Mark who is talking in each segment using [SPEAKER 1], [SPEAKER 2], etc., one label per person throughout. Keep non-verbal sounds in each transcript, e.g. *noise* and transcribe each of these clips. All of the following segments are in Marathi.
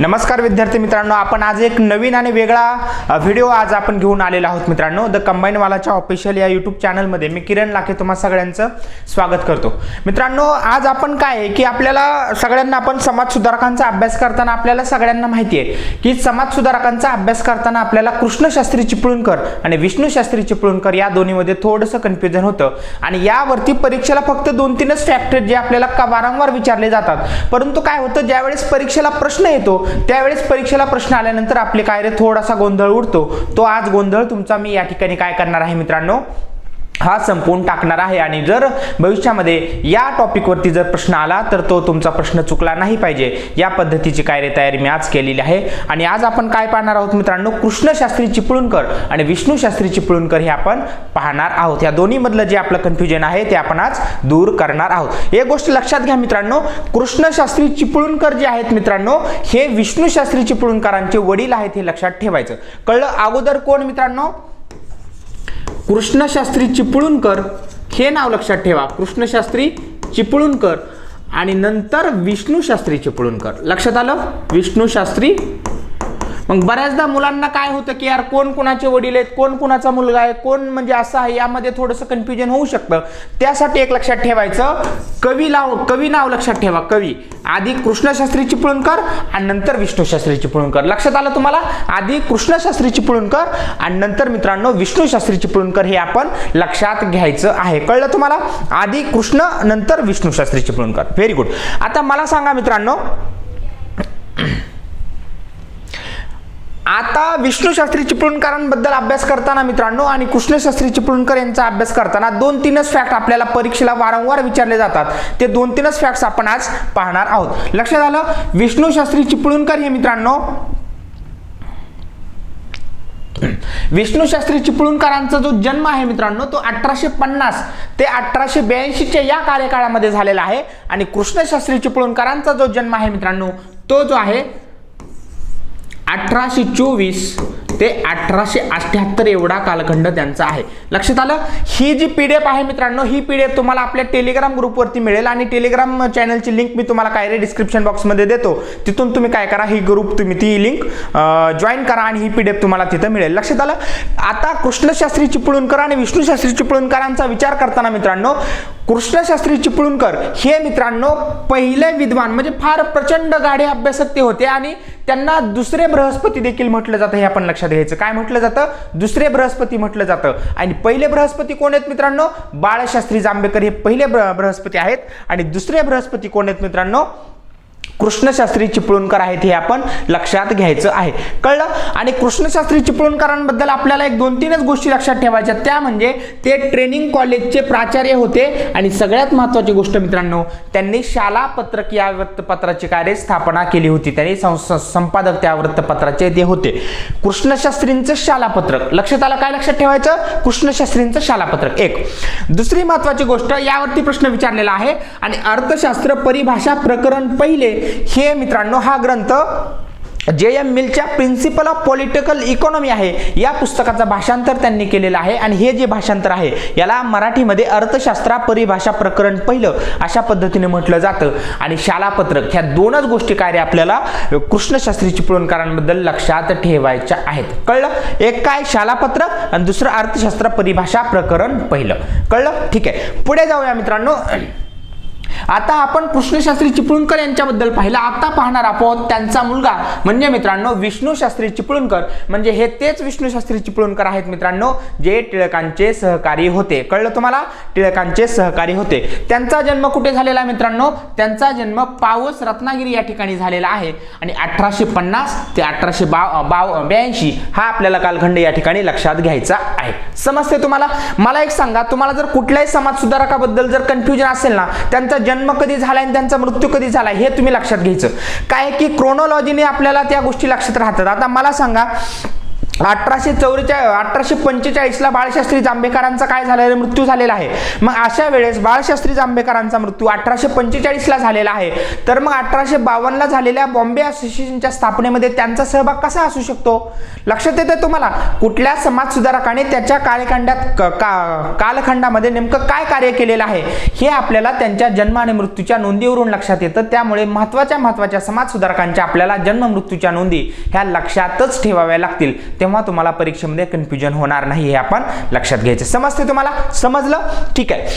[SPEAKER 1] नमस्कार विद्यार्थी मित्रांनो आपण आज एक नवीन आणि वेगळा व्हिडिओ आज आपण घेऊन आलेलो आहोत मित्रांनो. द कंबाईन वालाच्या ऑफिशियल या यूट्यूब चॅनलमध्ये मी किरण लाखे तुम्हा सगळ्यांचं स्वागत करतो. मित्रांनो आज आपण काय आहे की आपल्याला सगळ्यांना आपण समाज सुधारकांचा अभ्यास करताना आपल्याला सगळ्यांना माहिती आहे की समाज सुधारकांचा अभ्यास करताना आपल्याला कृष्णशास्त्री चिपळूणकर आणि विष्णूशास्त्री चिपळूणकर या दोन्हीमध्ये थोडंसं कन्फ्युजन होतं. आणि यावरती परीक्षेला फक्त दोन तीनच फॅक्टर जे आपल्याला वारंवार विचारले जातात. परंतु काय होतं ज्यावेळेस परीक्षेला प्रश्न येतो त्यावेळेस परीक्षेला प्रश्न आल्यानंतर आपले काय रे थोडासा गोंधळ उडतो. तो आज गोंधळ तुमचा मी या ठिकाणी काय करणार आहे मित्रांनो? हा संपवून टाकणार आहे. आणि जर भविष्यामध्ये या टॉपिकवरती जर प्रश्न आला तर तो तुमचा प्रश्न चुकला नाही पाहिजे. या पद्धतीची काय रे तयारी मी आज केलेली आहे. आणि आज आपण काय पाहणार आहोत मित्रांनो? कृष्णशास्त्री चिपळूणकर आणि विष्णूशास्त्री चिपळूणकर हे आपण पाहणार आहोत. या दोन्हीमधलं जे आपलं कन्फ्युजन आहे ते आपण आज दूर करणार आहोत. एक गोष्ट लक्षात घ्या मित्रांनो कृष्णशास्त्री चिपळूणकर जे आहेत मित्रांनो हे विष्णूशास्त्री चिपळूणकरांचे वडील आहेत हे लक्षात ठेवायचं. कळलं अगोदर कोण मित्रांनो? कृष्णशास्त्री चिपळूणकर हे नाव लक्षात ठेवा. कृष्णशास्त्री चिपळूणकर आणि नंतर विष्णूशास्त्री चिपळूणकर. लक्षात आलं? विष्णूशास्त्री मग बऱ्याचदा मुलांना काय होतं की यार कोण कोणाचे वडील आहेत कोण कोणाचा मुलगा आहे कोण म्हणजे असं आहे यामध्ये थोडंसं कन्फ्युजन होऊ शकतं. त्यासाठी एक लक्षात ठेवायचं कवी लाव कवी नाव लक्षात ठेवा कवी. आधी कृष्णशास्त्री चिपळूणकर आणि नंतर विष्णूशास्त्री चिपळूणकर लक्षात आलं तुम्हाला? आधी कृष्णशास्त्री चिपळूणकर आणि नंतर मित्रांनो विष्णूशास्त्री चिपळूणकर हे आपण लक्षात घ्यायचं आहे. कळलं तुम्हाला? आधी कृष्ण नंतर विष्णूशास्त्री चिपळूणकर व्हेरी गुड आता मला सांगा मित्रांनो आता विष्णूशास्त्री चिपळूणकरांबद्दल अभ्यास करताना मित्रांनो आणि कृष्णशास्त्री चिपळूणकर यांचा अभ्यास करताना दोन तीनच फॅक्ट आपल्याला परीक्षेला वारंवार विचारले जातात. ते दोन तीनच फॅक्ट्स आपण आज पाहणार आहोत. लक्षात आलं? विष्णूशास्त्री चिपळूणकर हे मित्रांनो विष्णूशास्त्री चिपळूणकरांचा जो जन्म आहे मित्रांनो तो अठराशे पन्नास ते अठराशे ब्याऐंशीच्या या कार्यकाळामध्ये झालेला आहे. आणि कृष्णशास्त्री चिपळूणकरांचा जो जन्म आहे मित्रांनो तो जो आहे अठराशे चोवीस ते अठराशे अठ्याहत्तर एवढा कालखंड त्यांचा आहे. लक्षात आलं? ही जी पी डी एफ आहे मित्रांनो ही पी डी एफ तुम्हाला आपल्या टेलिग्राम ग्रुपवरती मिळेल आणि टेलिग्राम चॅनलची लिंक मी तुम्हाला काय रे डिस्क्रिप्शन बॉक्समध्ये देतो. तिथून तुम्ही काय करा ही ग्रुप तुम्ही ती लिंक जॉईन करा आणि ही पी डी एफ तुम्हाला तिथं मिळेल. लक्षात आलं? आता कृष्णशास्त्री चिपळूणकर आणि विष्णूशास्त्री चिपळूणकरांचा विचार करताना मित्रांनो कृष्णशास्त्री चिपळूणकर हे मित्रांनो पहिले विद्वान म्हणजे फार प्रचंड गाढे अभ्यासक ते होते आणि त्यांना दुसरे बृहस्पती देखील म्हटलं जातं हे आपण लक्षात घ्यायचं. काय म्हटलं जातं? दुसरे बृहस्पती म्हटलं जातं. आणि पहिले बृहस्पती कोण आहेत मित्रांनो? बाळशास्त्री जांभेकर हे पहिले ब्र- बृहस्पती आहेत. आणि दुसरे बृहस्पती कोण आहेत मित्रांनो? कृष्णशास्त्री चिपळूणकर आहेत हे आपण लक्षात घ्यायचं आहे. कळलं? आणि कृष्णशास्त्री चिपळूणकरांबद्दल आपल्याला एक दोन तीनच गोष्टी लक्षात ठेवायच्या. त्या म्हणजे ते ट्रेनिंग कॉलेजचे प्राचार्य होते. आणि सगळ्यात महत्वाची गोष्ट मित्रांनो त्यांनी शाला पत्रक या वृत्तपत्राची कार्य स्थापना केली होती. त्यांनी संस- संपादक त्या वृत्तपत्राचे ते होते. कृष्णशास्त्रींचं शालापत्रक लक्षात आलं? काय लक्षात ठेवायचं? कृष्णशास्त्रींचं शालापत्रक एक. दुसरी महत्वाची गोष्ट यावरती प्रश्न विचारलेला आहे. आणि अर्थशास्त्र परिभाषा प्रकरण पहिले हे मित्रांनो हा ग्रंथ जे एम मिलच्या प्रिन्सिपल ऑफ पॉलिटिकल इकॉनॉमी आहे. या पुस्तकाचं भाषांतर त्यांनी केलेलं आहे आणि हे जे भाषांतर आहे याला मराठीमध्ये अर्थशास्त्रा परिभाषा प्रकरण पहिलं अशा पद्धतीने म्हटलं जातं. आणि शालापत्रक ह्या दोनच गोष्टी काय आपल्याला कृष्णशास्त्री चिपळूणकरांबद्दल लक्षात ठेवायच्या आहेत. कळलं? एक काय? शालापत्रक आणि दुसरं अर्थशास्त्र परिभाषा प्रकरण पहिलं. कळलं? ठीक आहे. पुढे जाऊया मित्रांनो. आता आपण कृष्णशास्त्री चिपळूणकर यांच्याबद्दल पाहिलं. आता पाहणार आहोत त्यांचा मुलगा. म्हणजे मित्रांनो विष्णू शास्त्री चिपळूणकर. म्हणजे हे तेच विष्णूशास्त्री चिपळूणकर आहेत मित्रांनो जे टिळकांचे सहकारी होते. कळलं तुम्हाला? टिळकांचे सहकारी होते. त्यांचा जन्म कुठे झालेला मित्रांनो? त्यांचा जन्म पावस रत्नागिरी या ठिकाणी झालेला आहे. आणि अठराशे पन्नास ते अठराशे बाव बाव ब्याऐंशी हा आपल्याला कालखंड या ठिकाणी लक्षात घ्यायचा आहे. समजते तुम्हाला? मला एक सांगा तुम्हाला जर कुठल्याही समाज सुधारकाबद्दल जर कन्फ्युजन असेल ना त्यांचा जन्म कधी झाला आणि त्यांचा मृत्यू कधी झाला हे तुम्ही लक्षात घ्यायचं. काय की क्रोनॉलॉजीने आपल्याला त्या गोष्टी लक्षात राहतात. आता मला सांगा अठराशे चौवेचाळीस अठराशे पंचेचाळीसला बाळशास्त्री जांभेकरांचा काय झालेला मृत्यू झालेला आहे. मग अशा वेळेस बाळशास्त्री जांभेकरांचा मृत्यू अठराशे पंचेचाळीसला झालेला आहे. तर मग अठराशे बावन्नला झालेल्या बॉम्बे असोसिएशनच्या स्थापनेमध्ये त्यांचा सहभाग कसा असू शकतो? लक्षात येतं तुम्हाला? कुठल्या समाज सुधारकाने त्याच्या कालखंडात का कालखंडामध्ये नेमकं काय कार्य केलेलं आहे? हे आपल्याला त्यांच्या जन्म आणि मृत्यूच्या नोंदीवरून लक्षात येतं. त्यामुळे महत्त्वाच्या महत्त्वाच्या समाज सुधारकांच्या आपल्याला जन्म मृत्यूच्या नोंदी ह्या लक्षातच ठेवाव्या लागतील. तेव्हा तुम्हाला परीक्षेमध्ये कन्फ्युजन होणार नाही हे आपण लक्षात घ्यायचं. समजते तुम्हाला? समजलं? ठीक आहे.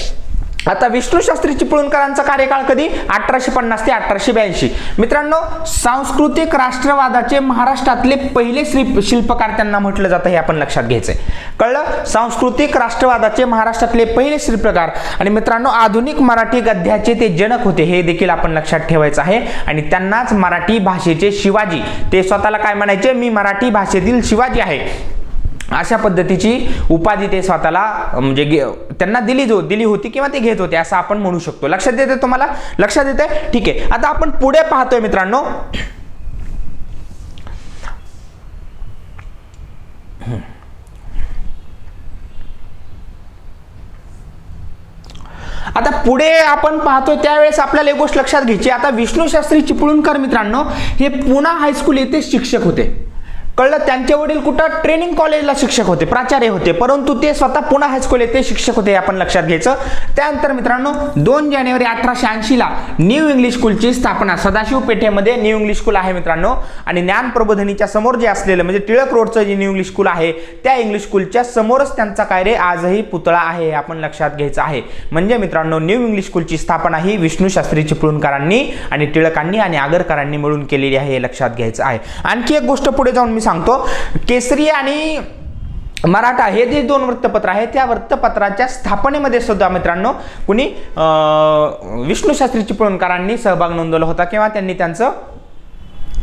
[SPEAKER 1] आता विष्णू शास्त्री चिपळूणकरांचा कार्यकाळ कधी? अठराशे पन्नास ते अठराशे ब्याऐंशी. मित्रांनो सांस्कृतिक राष्ट्रवादाचे महाराष्ट्रातले पहिले श्री शिल्पकार त्यांना म्हटलं जातं हे आपण लक्षात घ्यायचंय. कळलं? सांस्कृतिक राष्ट्रवादाचे महाराष्ट्रातले पहिले शिल्पकार आणि मित्रांनो आधुनिक मराठी गद्याचे ते जनक होते हे देखील आपण लक्षात ठेवायचं आहे. आणि त्यांनाच मराठी भाषेचे शिवाजी ते स्वतःला काय म्हणायचे? मी मराठी भाषेतील शिवाजी आहे. अशा पद्धतीची उपाधी ते स्वतःला म्हणजे गे- त्यांना दिली जो दिली होती किंवा ते घेत होते असं आपण म्हणू शकतो. लक्षात येते तुम्हाला? लक्षात येते ठीक आहे. आता आपण पुढे पाहतोय मित्रांनो. आता पुढे आपण पाहतोय त्यावेळेस आपल्याला एक गोष्ट लक्षात घ्यायची. आता विष्णू शास्त्री चिपळूणकर मित्रांनो हे पुणा हायस्कूल येथे शिक्षक होते. कळलं? त्यांचे वडील कुठं? ट्रेनिंग कॉलेजला शिक्षक होते प्राचार्य होते. परंतु ते स्वतः पुणे हायस्कूल येथे शिक्षक होते हे आपण लक्षात घ्यायचं. त्यानंतर मित्रांनो दोन जानेवारी अठराशे ऐंशीला न्यू इंग्लिश स्कूलची स्थापना सदाशिव पेठेमध्ये न्यू इंग्लिश स्कूल आहे मित्रांनो. आणि ज्ञान प्रबोधनीच्या समोर जे असलेलं म्हणजे टिळक रोडचं जे न्यू इंग्लिश स्कूल आहे त्या इंग्लिश स्कूलच्या समोरच त्यांचा काय रे? आजही पुतळा आहे हे आपण लक्षात घ्यायचं आहे. म्हणजे मित्रांनो न्यू इंग्लिश स्कूलची स्थापना ही विष्णू शास्त्री चिपळूणकरांनी आणि टिळकांनी आणि आगरकरांनी मिळून केलेली आहे हे लक्षात घ्यायचं आहे. आणखी एक गोष्ट पुढे जाऊन मी सांगतो केसरी आणि मराठा हे जे दोन वृत्तपत्र आहेत त्या वृत्तपत्राच्या स्थापनेमध्ये सुद्धा मित्रांनो कुणी अं, विष्णू शास्त्री चिपळूणकरांनी सहभाग नोंदवला होता किंवा त्यांनी त्यांचं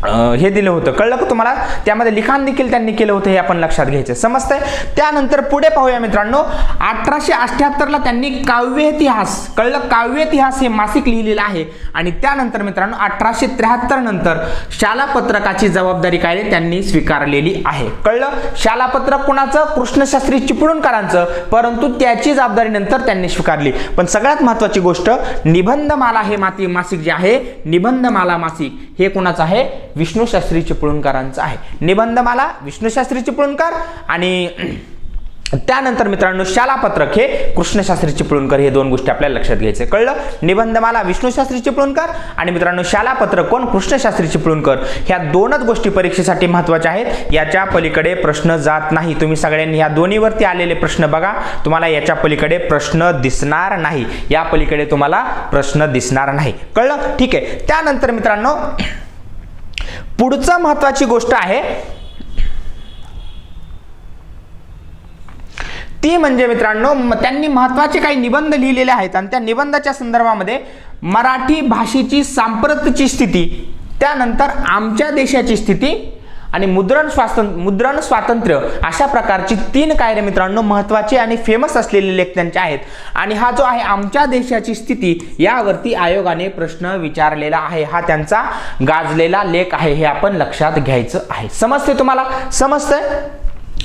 [SPEAKER 1] हे दिलं होतं. कळलं का तुम्हाला? त्यामध्ये लिखाण देखील त्यांनी केलं होतं हे आपण लक्षात घ्यायचं. समजतंय? त्यानंतर पुढे पाहूया मित्रांनो. अठराशे अठ्याहत्तरला त्यांनी काव्य इतिहास कळलं? काव्य इतिहास हे मासिक लिहिलेलं आहे. आणि त्यानंतर मित्रांनो अठराशे त्र्याहत्तर नंतर शाला पत्रकाची जबाबदारी कायदे त्यांनी स्वीकारलेली आहे. कळलं? शाला पत्रक कुणाचं? कृष्णशास्त्री चिपळूणकरांचं. परंतु त्याची जबाबदारी नंतर त्यांनी स्वीकारली. पण सगळ्यात महत्वाची गोष्ट निबंधमाला हे माती मासिक जे आहे निबंधमाला मासिक. हे कुणाचं आहे? विष्णूशास्त्री चिपळूणकरांचं आहे. निबंधमाला मला शास्त्री चिपळूणकर आणि *clears throat* त्यानंतर मित्रांनो शालापत्रक हे कृष्णशास्त्री चिपळूणकर हे दोन गोष्टी आपल्याला लक्षात घ्यायचे. कळलं? निबंधमाला विष्णूशास्त्री चिपळूणकर आणि मित्रांनो शालापत्रक कोण? कृष्णशास्त्री चिपळूणकर ह्या दोनच गोष्टी परीक्षेसाठी महत्त्वाच्या आहेत. याच्या पलीकडे प्रश्न जात नाही. तुम्ही सगळ्यांनी ह्या दोन्हीवरती आलेले प्रश्न बघा. तुम्हाला याच्या पलीकडे प्रश्न दिसणार नाही. या पलीकडे तुम्हाला प्रश्न दिसणार नाही. कळलं? ठीक आहे. त्यानंतर मित्रांनो पुढचं महत्वाची गोष्ट आहे ती म्हणजे मित्रांनो म- त्यांनी महत्त्वाचे काही निबंध लिहिलेले आहेत आणि त्या निबंधाच्या संदर्भामध्ये मराठी भाषेची सांप्रतची स्थिती त्यानंतर आमच्या देशाची स्थिती आणि मुद्रण स्वातंत्र्य मुद्रण स्वातंत्र्य अशा प्रकारची तीन कार्य मित्रांनो? महत्त्वाचे आणि फेमस असलेले लेख त्यांचे आहेत. आणि हा जो आहे आमच्या देशाची स्थिती यावरती आयोगाने प्रश्न विचारलेला आहे. हा त्यांचा गाजलेला लेख आहे हे आपण लक्षात घ्यायचं आहे. समजते तुम्हाला? समजतंय?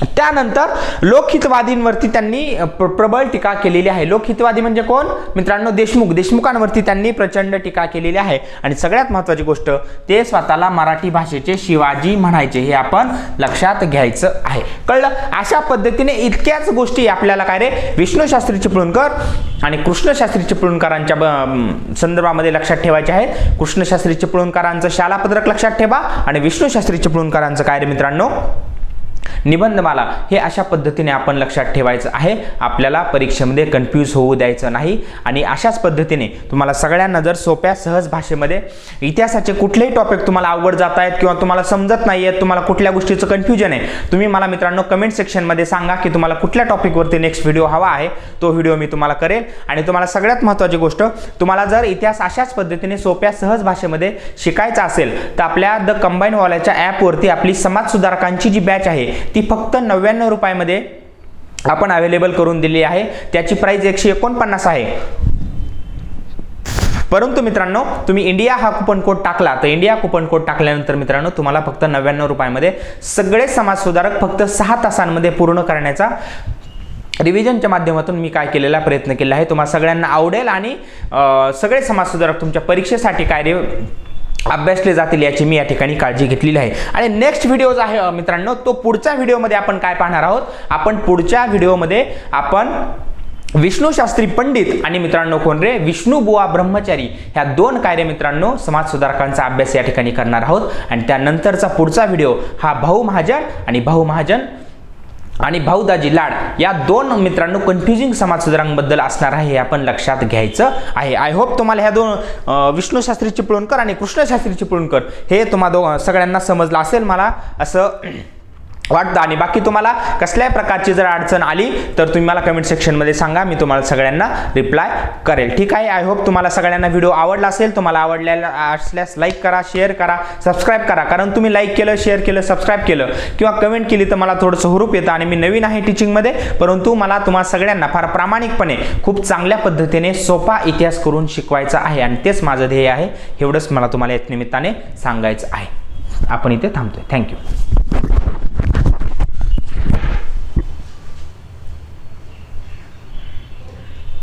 [SPEAKER 1] त्यानंतर लोकहितवादींवरती त्यांनी प्र- प्रबळ टीका केलेली आहे. लोकहितवादी म्हणजे कोण? मित्रांनो देशमुख. देशमुखांवरती त्यांनी प्रचंड टीका केलेली आहे. आणि सगळ्यात महत्वाची गोष्ट ते स्वतःला मराठी भाषेचे शिवाजी म्हणायचे हे आपण लक्षात घ्यायचं आहे. कळलं? अशा पद्धतीने इतक्याच गोष्टी आपल्याला काय रे? विष्णू शास्त्री चिपळूणकर आणि कृष्णशास्त्री चिपळूणकरांच्या ब- संदर्भामध्ये लक्षात ठेवायचे आहेत. कृष्णशास्त्री चिपळूणकरांचं शालापत्रक लक्षात ठेवा आणि विष्णू शास्त्री चिपळूणकरांचं काय रे मित्रांनो? निबंधमाला हे अशा पद्धतीने आपण लक्षात ठेवायचं आहे. आपल्याला परीक्षेमध्ये कन्फ्यूज होऊ द्यायचं नाही आणि अशाच पद्धतीने तुम्हाला सगळ्यांना जर सोप्या सहज भाषेमध्ये इतिहासाचे कुठलेही टॉपिक तुम्हाला आवड जात आहेत किंवा तुम्हाला समजत नाही आहेत तुम्हाला कुठल्या गोष्टीचं कन्फ्युजन आहे तुम्ही मला मित्रांनो कमेंट सेक्शनमध्ये सांगा की तुम्हाला कुठल्या टॉपिकवरती नेक्स्ट व्हिडिओ हवा आहे तो व्हिडिओ मी तुम्हाला करेल. आणि तुम्हाला सगळ्यात महत्त्वाची गोष्ट तुम्हाला जर इतिहास अशाच पद्धतीने सोप्या सहज भाषेमध्ये शिकायचा असेल तर आपल्या द कंबाईन वॉलाच्या ॲपवरती आपली समाज सुधारकांची जी बॅच आहे ती फक्त नव्याण्णव रुपयामध्ये आपण अवेलेबल करून दिली आहे. त्याची प्राइस एकशे एकोणपन्नास आहे. परंतु मित्रांनो तुम्ही इंडिया हा कुपन कोड टाकला तर इंडिया कुपन कोड टाकल्यानंतर मित्रांनो तुम्हाला फक्त नव्याण्णव रुपयामध्ये सगळे समाजसुधारक फक्त सहा तासांमध्ये पूर्ण करण्याचा रिव्हिजनच्या माध्यमातून मी काय केलेला प्रयत्न केला आहे. तुम्हाला सगळ्यांना आवडेल आणि सगळे समाजसुधारक तुमच्या परीक्षेसाठी कार्य अभ्यासले जातील याची मी या ठिकाणी काळजी घेतलेली आहे. आणि नेक्स्ट व्हिडिओ जो आहे मित्रांनो तो पुढच्या व्हिडिओमध्ये आपण काय पाहणार आहोत? आपण पुढच्या व्हिडिओमध्ये आपण विष्णू शास्त्री पंडित आणि मित्रांनो कोण रे? विष्णू बुवा ब्रह्मचारी ह्या दोन कार्य मित्रांनो? समाज सुधारकांचा अभ्यास या ठिकाणी करणार आहोत. आणि त्यानंतरचा पुढचा व्हिडिओ हा भाऊ महाजन आणि भाऊ महाजन आणि भाऊदाजी लाड या दोन मित्रांनो कन्फ्युजिंग समाजसुधारांबद्दल असणार आहे हे आपण लक्षात घ्यायचं आहे. आय होप तुम्हाला ह्या दोन अं, विष्णू शास्त्री चिपळूणकर आणि कृष्णशास्त्री चिपळूणकर हे तुम्हा दो सगळ्यांना समजलं असेल मला असं वाटतं. आणि बाकी तुम्हाला कसल्याही प्रकारची जर अडचण आली तर तुम्ही मला कमेंट सेक्शनमध्ये सांगा. मी तुम्हाला सगळ्यांना रिप्लाय करेल. ठीक आहे? आय होप तुम्हाला सगळ्यांना व्हिडिओ आवडला असेल. तुम्हाला आवडलेला असल्यास लाईक करा शेअर करा सबस्क्राईब करा. कारण तुम्ही लाईक केलं शेअर केलं सबस्क्राईब केलं किंवा कमेंट केली तर मला थोडंसं हुरूप येतं आणि मी नवीन आहे टीचिंगमध्ये परंतु मला तुम्हाला सगळ्यांना फार प्रामाणिकपणे खूप चांगल्या पद्धतीने सोपा इतिहास करून शिकवायचा आहे. आणि तेच माझं ध्येय आहे. एवढंच मला तुम्हाला या निमित्ताने सांगायचं आहे. आपण इथे थांबतोय. थँक्यू